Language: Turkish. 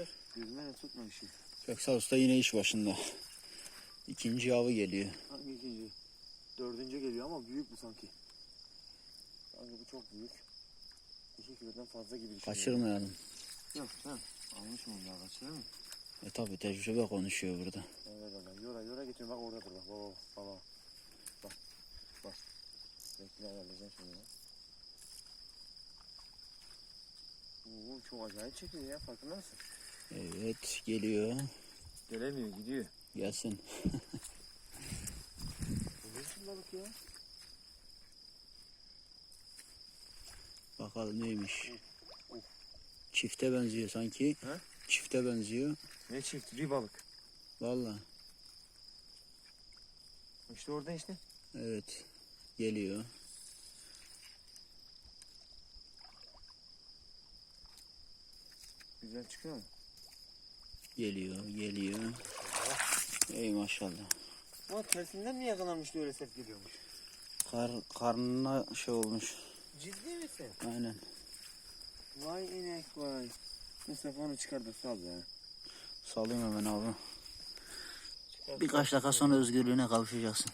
ver. Gözüme de tutma işi. Köksal Usta yine iş başında. İkinci avı geliyor. Hangi ikinci? Dördüncü geliyor ama büyük bu sanki. Sanki bu çok büyük. İki kilodan fazla gibi düşünüyorum. Kaçırmayalım. Yok sen almış mı ya kaçırır mı? E tabi tecrübe konuşuyor burada. Evet baba yora yora getiriyorum bak oradadır bak baba baba. Bak bak. Bekle ayarlayacağım şimdi ya. Oo, çok acayip çekiyor ya farkında mısın? Evet geliyor. Gelemiyor gidiyor. Gelsin. Bu ne biçim balık ya? Bakalım neymiş. Çifte benziyor sanki. He? Çifte benziyor. Ne çift bir balık. Valla. İşte orada işte. Evet. Geliyor. Güzel çıkıyor mu? Geliyor. Geliyor. Ey maşallah. Ama tersinden mi yakalanmıştı öyle ses geliyormuş? Kar, karnına şey olmuş. Ciddi misin? Aynen. Vay inek vay. Mustafa onu çıkar da sal be. Salayım hemen abi. Birkaç dakika sonra özgürlüğüne kavuşacaksın.